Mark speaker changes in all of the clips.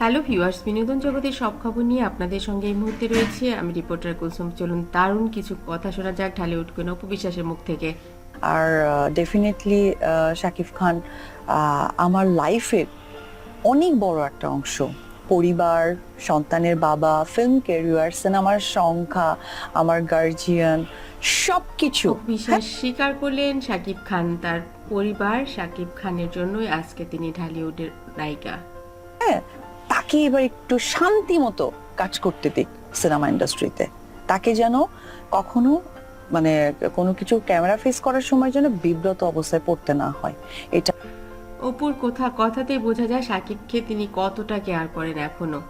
Speaker 1: Hello viewers বিনোদন জগতের সব খবর নিয়ে আপনাদের সঙ্গে এই মুহূর্তে রয়েছে। আমি রিপোর্টার কুলসুম চলুন দারুণ কিছু কথা শোনা যাক ঢালিউড কোন উপবিশ্বাসের মুখ থেকে।
Speaker 2: আর ডেফিনেটলি শাকিব খান আমার লাইফের অনেক বড় একটা অংশ। পরিবার সন্তানের বাবা ফিল্ম ক্যারিয়ার সিনেমার সংখ্যা আমার গার্জিয়ান সব কিছু
Speaker 1: বিশ্বাস স্বীকার করলেন শাকিব খান তার পরিবার শাকিব খানের জন্যই আজকে তিনি ঢালিউডের নায়িকা।
Speaker 2: হ্যাঁ তাকে এবার একটু শান্তি মতো কাজ করতে দিক সিনেমা ইন্ডাস্ট্রিতে। তাকে যেন কখনো মানে কোনো কিছু ক্যামেরা ফেস করার সময় যেন বিব্রত অবস্থায় পড়তে না হয়। এটা
Speaker 1: অপুর কথা কথাতেই বোঝা যায় শাকিবকে তিনি কতটা কেয়ার করেন এখনও।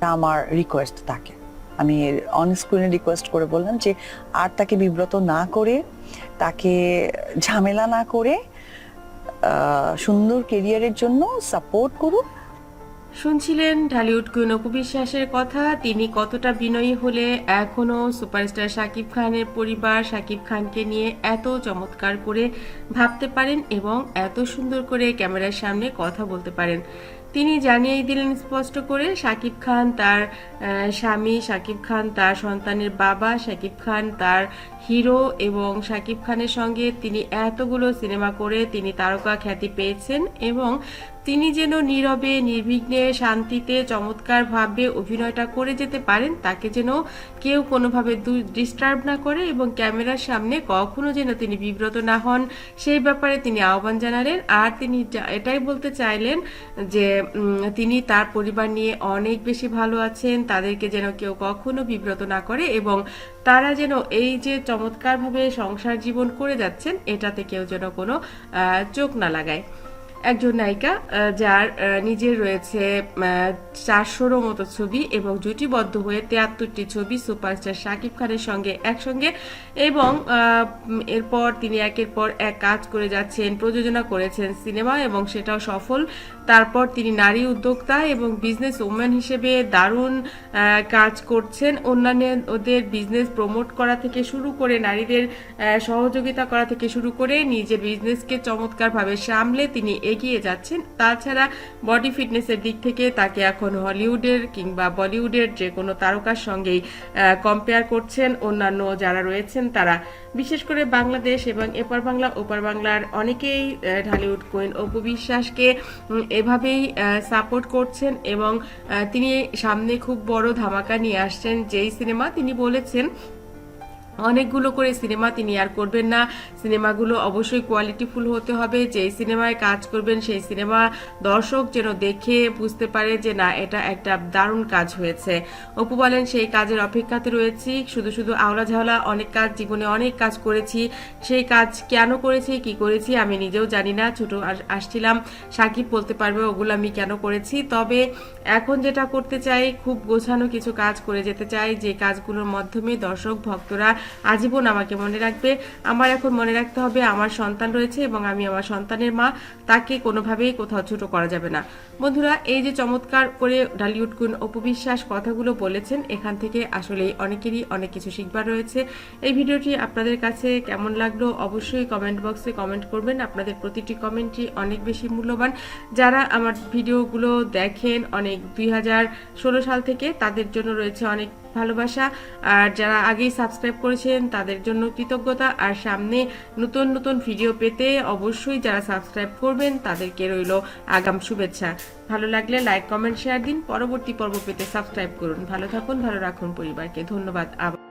Speaker 2: আমার রিকোয়েস্ট তাকে। আমি অন স্ক্রিনে রিকোয়েস্ট করে বললাম যে আর তাকে বিব্রত না করে তাকে ঝামেলা না করে সুন্দর কেরিয়ারের জন্য সাপোর্ট করুক।
Speaker 1: শুনছিলেন ঢালিউড কুইন অপু বিশ্বাসের কথা। তিনি কতটা বিনয়ী হলে এখনও সুপারস্টার শাকিব খানের পরিবার শাকিব খানকে নিয়ে এত চমৎকার করে ভাবতে পারেন এবং এত সুন্দর করে ক্যামেরার সামনে কথা বলতে পারেন। তিনি জানিয়েই দিলেন স্পষ্ট করে শাকিব খান তার স্বামী শাকিব খান তার সন্তানের বাবা শাকিব খান তার হিরো এবং শাকিব খানের সঙ্গে তিনি এতগুলো সিনেমা করে তিনি তারকা খ্যাতি পেয়েছেন এবং তিনি যেন নীরবে, নির্বিঘ্নে, শান্তিতে, চমৎকারভাবে অভিনয়টা করে যেতে পারেন, তাকে যেন কেউ কোনোভাবে ডিস্টার্ব না করে এবং ক্যামেরার সামনে কখনো যেন তিনি বিব্রত না হন, সেই ব্যাপারে তিনি আহ্বান জানালেন। আর তিনি এটাই বলতে চাইলেন যে তিনি তার পরিবার নিয়ে অনেক বেশি ভালো আছেন। তাদেরকে যেন কেউ কখনো বিব্রত না করে এবং তারা যেন এই যে চমৎকারভাবে সংসার জীবন করে যাচ্ছেন, এটাতে কেউ যেন কোনো চোখ না লাগায়। একজন নায়িকা যার নিজের রয়েছে চারশোরও মতো ছবি এবং জুটিবদ্ধ হয়ে তিয়াত্তরটি ছবি সুপারস্টার শাকিব খানের সঙ্গে একসঙ্গে এবং এরপর তিনি একের পর এক কাজ করে যাচ্ছেন, প্রযোজনা করেছেন সিনেমা এবং সেটাও সফল। তারপর তিনি নারী উদ্যোক্তা এবং বিজনেস ওম্যান হিসেবে দারুণ কাজ করছেন। অন্যান্য ওদের বিজনেস প্রমোট করা থেকে শুরু করে নারীদের সহযোগিতা করা থেকে শুরু করে নিজের বিজনেসকে চমৎকারভাবে সামলে তিনি এগিয়ে যাচ্ছেন। তাছাড়া বডি ফিটনেসের দিক থেকে তাকে এখন হলিউডের কিংবা বলিউডের যে কোনো তারকার সঙ্গেই কম্পেয়ার করছেন। অন্যান্য যারা রয়েছেন তারা, বিশেষ করে বাংলাদেশ এবং এপার বাংলা, ওপার বাংলার অনেকেই ঢালিউড কুইন অপু বিশ্বাসকে এভাবেই সাপোর্ট করছেন এবং তিনি সামনে খুব বড় ধামাকা নিয়ে আসছেন যেই সিনেমা। তিনি বলেছেন অনেকগুলো করে সিনেমা তিনি আর করবেন না। সিনেমাগুলো অবশ্যই কোয়ালিটিফুল হতে হবে। যেই সিনেমায় কাজ করবেন, সেই সিনেমা দর্শক যেন দেখে বুঝতে পারে যে, না, এটা একটা দারুণ কাজ হয়েছে। অপু বলেন, সেই কাজের অপেক্ষাতে রয়েছি। শুধু শুধু আওলা ঝাওলা, অনেক কাজ, জীবনে অনেক কাজ করেছি। সেই কাজ কেন করেছি, কি করেছি, আমি নিজেও জানি না। ছোট আসছিলাম, সাকিব বলতে পারবে, ওগুলো আমি কেন করেছি? তবে এখন যেটা করতে চাই, খুব গোছানো কিছু কাজ করে যেতে চাই। যে কাজগুলোর মাধ্যমে দর্শক, ভক্তরা আজীবন আমাকে মনে রাখবে। আমার এখন মনে রাখতে হবে আমার সন্তান রয়েছে এবং আমি আমার সন্তানের মা। তাকে কোনোভাবেই কোথাও ছোট করা যাবে না। বন্ধুরা, এই যে চমৎকার করে ঢালিউড কুন অপবিশ্বাস কথাগুলো বলেছেন, এখান থেকে আসলে অনেকেরই অনেক কিছু শিখবার রয়েছে। এই ভিডিওটি আপনাদের কাছে কেমন লাগল অবশ্যই কমেন্ট বক্সে কমেন্ট করবেন। আপনাদের প্রতিটি কমেন্টই অনেক বেশি মূল্যবান। যারা আমার ভিডিওগুলো দেখেন অনেক দুই হাজার ষোলো সাল থেকে, তাদের জন্য রয়েছে অনেক ভালোবাসা। আর যারা আগেই সাবস্ক্রাইব করেছেন, তাদের জন্য কৃতজ্ঞতা। আর সামনে নতুন নতুন ভিডিও পেতে অবশ্যই যারা সাবস্ক্রাইব করবেন, তাদেরকে রইল আগাম শুভেচ্ছা। ভালো লাগলে লাইক কমেন্ট শেয়ার দিন। পরবর্তী পর্ব পেতে সাবস্ক্রাইব করুন। ভালো থাকুন, ভালো রাখুন পরিবারকে। ধন্যবাদ, আবার।